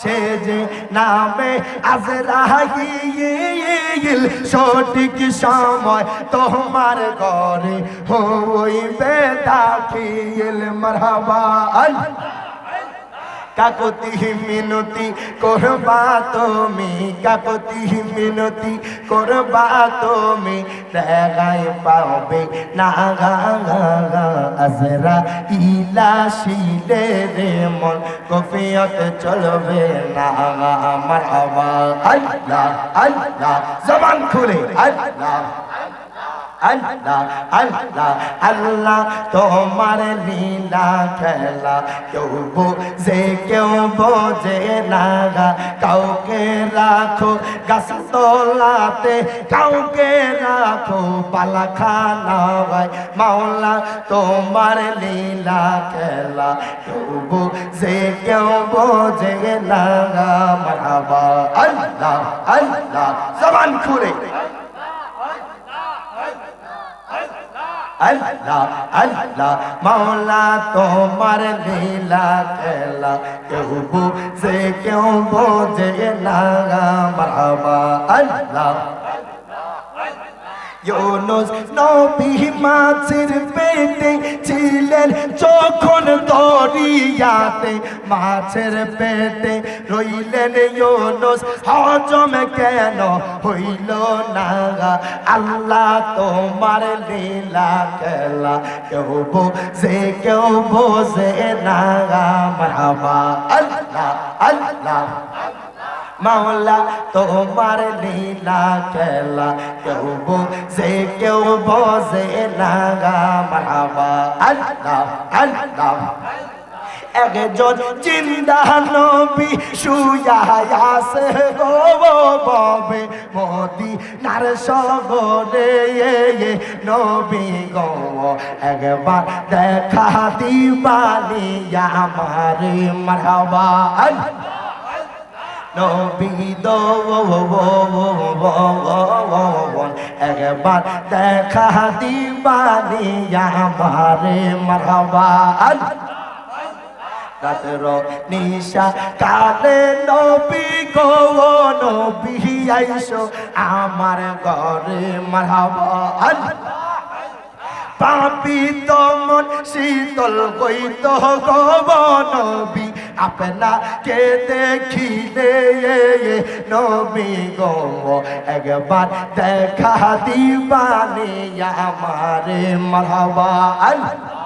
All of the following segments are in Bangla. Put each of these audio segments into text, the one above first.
সে যে নামে আজরাহিল সঠিক সময় তোমার ঘরে হইবে দাখিল। মারহাবা আল্লাহ। কাকতি মিনতি করবা তুমি, কাকতি মিনতি করবা তুমি। দেখাই পাবে না গা গা আজরা ইলা শিলে রে মন, কফিয়ত চলবে না গা আওয়াজ আল্লাহ আল্লাহ, জবান খুলে, আল্লাহ। আল্লাহ আল্লাহ আল্লাহ, তোমার লীলা খেলা। কেউ বোঝে কেউ বোঝে না কাউকে রাখো গাছ তোলাতে কাউকে রাখো পালা খানায় মাওলা, তোমার লীলা খেলা। কেউ বোঝে কেউ বোঝে না গা। মারহাবা, আল্লাহ আল্লাহ, জবান খুলে। আল্লাহ আল্লাহ, মাওলা তোমার লীলা খেলা। কেউ বুঝে, কেউ বোঝে না বাবা আল্লাহ ইউনুস নবী মাছের পেটে ছিলেন যখন দরিয়াতে মাছের পেটে রইলেন ইউনুস। হজম কেন হইল না আল্লাহ তোমার লীলা খেলা। কেউ বোঝে কেউ বোঝে না আল্লাহ আল্লাহ মাওলা তোমার লীলা খেলা। কেউ বোঝে কেউ বোঝে না আল্লাহ আল্লাহ। একজন জিন্দা নবী আছে গো ববে মোদি নার সগরে নবী গো, একবার দেখা দিবানি আমার মারহাবা। নবী দোন একবার দেখা দিবানি আমারে মারহাবা। রাতের নিশা, কালে নবী গো নবী আইসো আমার ঘরে মারহাবা। পাপি তমন শীতল গইত নবী, আপনাকে দেখিলে নবী গো একবার দেখা দিবানি আমারে মারহাবা। দো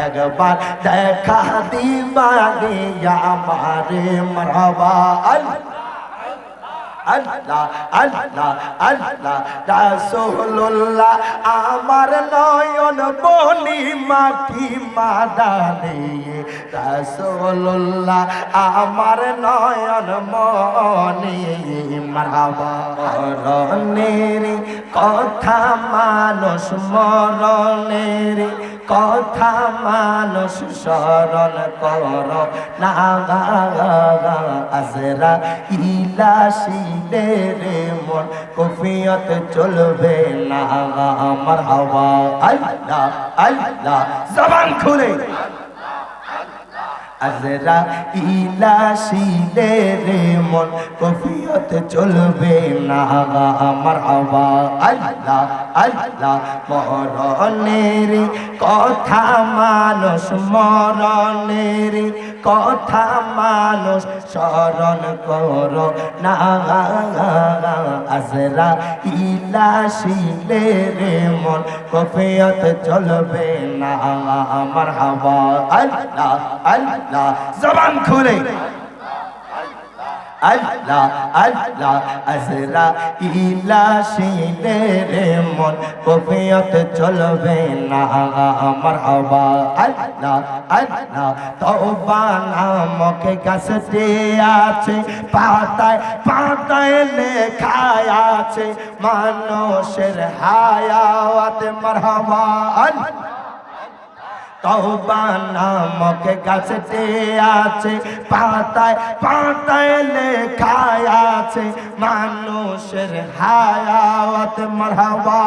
একবার দেখা দিবানি আমারে মারহাবা আল্লাহ আল্লাহ আল্লাহ আল্লাহ, রাসূলুল্লাহ, আমার নয়ন বনি মাটি মাদানে রাসূলুল্লাহ, আমার নয়ন মনি মারহাবা। কথা মানুষ মরণের কথা মানুষ স্মরণ কর। না আজরা ইলা শিলে রে মন, কফিয়ত চলবে না আমার হাওয়া আল্লাহ আল্লাহ, জবান খুলে। আজরা ইলাশিলে রে মন, কফিয়ত চলবে না আমার আবা আল্লাহ আল্লাহ, মরণের কথা মানুষ মরণের কথা মানুষ স্মরণ কর। না আজরা ইলা শিলে রে মন, কফিয়ত চলবে না। আমার হাওয়া আল্লাহ আল্লাহ, জবান খুলে। আল্লাহ আল্লাহ আজরা ইলা শিলে রে মন কফিয়ত চলবে না আমার হবা আল্লাহ আল্লাহ তওবা নামক গাছটি আছে পাতায় পাতায় লেখা আছে মানুষের হায়াত মারহাবা আল্লাহ তওবা নামক গাছতে আছে পাতায় পাতায় লেখায় আছে মানুষের হায়াত মারহাবা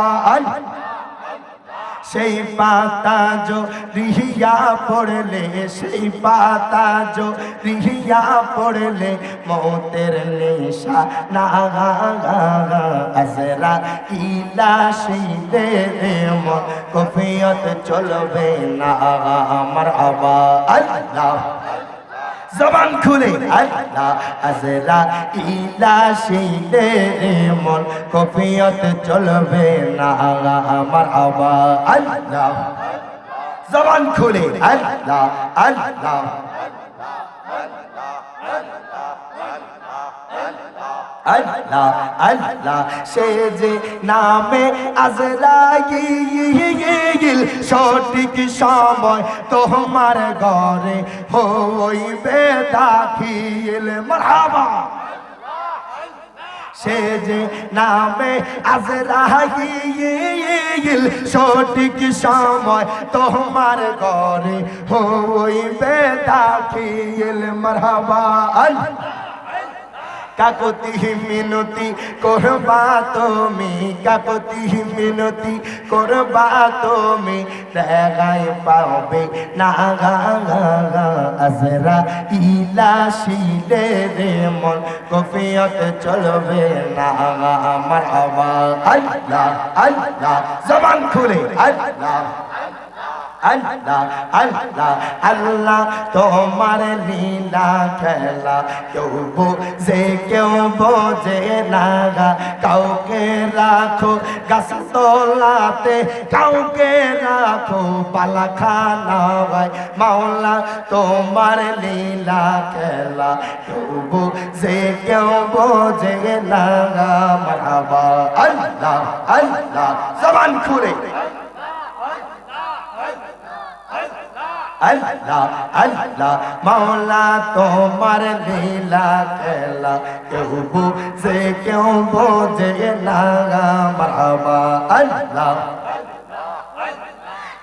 সেই পাতা জো রিহিয়া পড়লে, সেই পাতা জো রিহিয়া পড়লে মতের নেশা। না আজরা ইলা শিলে রে কফিয়ত চলবে না আমার আবা আল্লাহ। জবান খুলে। আল্লাহ আজরা ইলা শিলে মন, কফিয়ত চলবে না আমার আবা আল্লাহ, জবান খুলে। আল্লাহ আল্লাহ। আল্লাহ আল্লাহ, সে যে নামে আজরাইল, সঠিক সময় তোমার ঘরে হইবে দাখিল। মারহাবা। সে যে নামে আজরাইল, সঠিক সময় তোমার ঘরে হইবে দাখিল। মারহাবা। আল্লাহ। কাকতি মিনতি করবা তুমি, কাকতি মিনতি করবা তুমি। দেখাই পাবে না গা গা গা, আজরা ইলা শিলে রে মন কফিয়ত চলবে না আমার আওয়াজ আল্লাহ আল্লাহ, জবান খুলে। আল্লাহ আল্লাহ আল্লাহ আল্লাহ তোমার লীলা খেলা। কেউ বোঝে কেউ বোঝে না কাউকে রাখো গাছ তোলাতে কাউকে রাখো পালা খানা ভাই মাওলা, তোমার লীলা খেলা। কেউ বোঝে কেউ বোঝে না মারহাবা, আল্লাহ আল্লাহ। জবান খুলে। আল্লাহ আল্লাহ মাওলা তোমার লীলা খেলা। কেউ বুঝে কেউ বোঝে না মারহাবা আল্লাহ।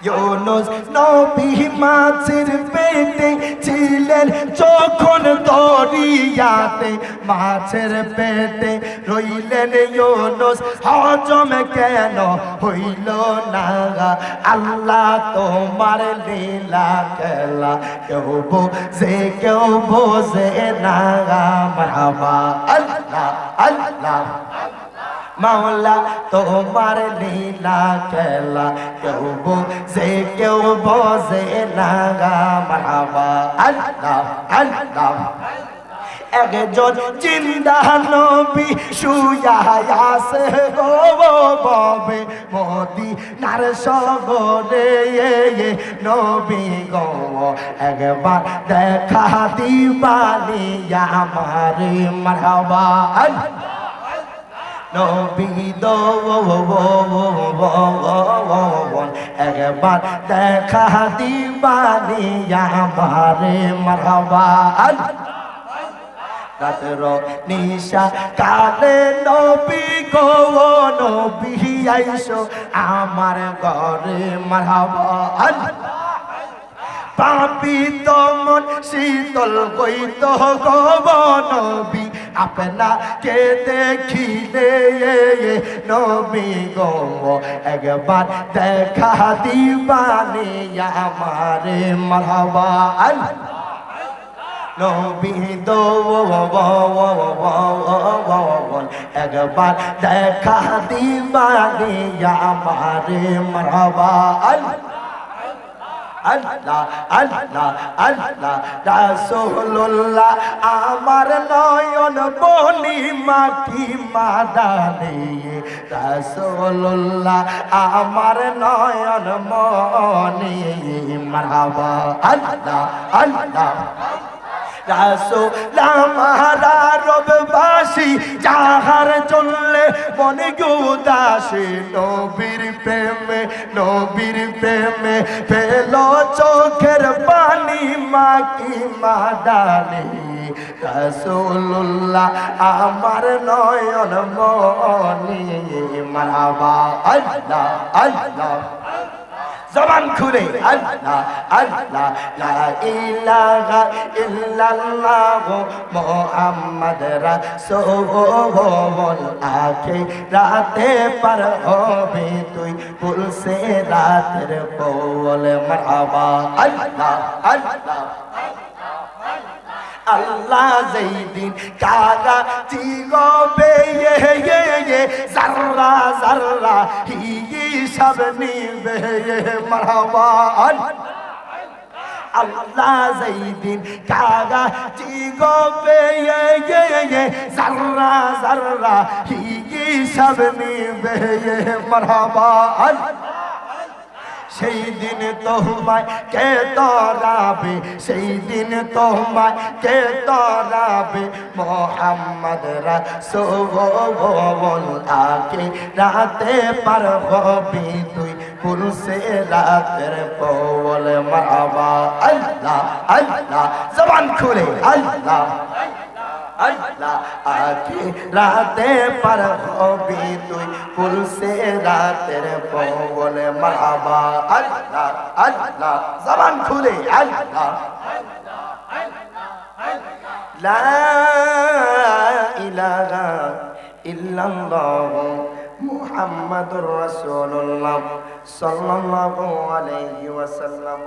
ইউনুস নবী মাছের পেটে ছিলেন, যখন দরিয়াতে মাছের পেটে রইলেন ইউনুস, হজম কেন হইল না? আল্লাহ তোমার লীলা খেলা, কেউ বোঝে কেউ বোঝে না। মারহাবা, আল্লাহ আল্লাহ। মাওলা, তোমার লীলা খেলা কেউ বোঝে কেউ বোঝে না গা আল্লাহ আল্লাহ। একজন জিন্দা নবী আছে গো মোদি নার সগরে নবী গো। একবার দেখা দিবানি আমারে মারহাবা। আল্লাহ। একবার দেখা দিবানি আমারে মারহাবা। রাতের নিশা কালে নবী গো নবী আইসো আমার ঘরে মারহাবা। পাপি তমন শীতল গইত নবী আপনাকে দেখিলে নবী গো, একবার দেখা দিবানি আমারে মারহাবা দো একবার দেখা দিবানি আমারে মারহাবা আল্লাহ। আল্লাহ আল্লাহ রাসূলুল্লাহ, আমার নয়ন বলি মাটি মাদানে রাসূলুল্লাহ, আমার নয়ন মনি। মারহাবা। আল্লাহ আল্লাহ। রাসোলামারা রববাসী যাহার চললে বনে গুদাসে নবীর প্রেমে নবীর প্রেমে পেল চোখের পানি মাকি মাদানি। রসুল্লাহ আমার নয়ন মনি মারাবা আল্লাহ আল্লাহ। জবান খুলে। আল্লাহ আল্লাহ, লা ইলাহা ইল্লাল্লাহ মুহাম্মদ রাসূল আকে রাতে পার হবে তুই পুলসে রাতের বল মারহাবা। আল্লাহ আল্লাহ আল্লাহ যেই দিন কাগা চিগবে জাররা জাররা, হি সব নিবে মারহাবা। আল্লাহ জাইদিন দিন কাগা ইয়ে ইয়ে ইয়ে জাররা জাররা হি সব নিবে মারহাবা। সেই দিন তোমায় কে তরাবে? সেই দিন তোমায় কে তরাবে? মোহাম্মদ রাসূল আকে রাতে পার হবি তুই পুরুষে রাতের পৌল মারবা আল্লাহ আল্লাহ, জবান খুলে, আল্লাহ। আল্লাহ আকে রাতে পার হবি তুই পুলসে রাতের পবলে মারহাবা আল্লাহ আল্লাহ, জবান খুলে, আল্লাহ। লা ইলাহা ইল্লাল্লাহ মুহাম্মাদুর রাসূলুল্লাহ সাল্লাল্লাহু আলাইহি ওয়াসাল্লাম।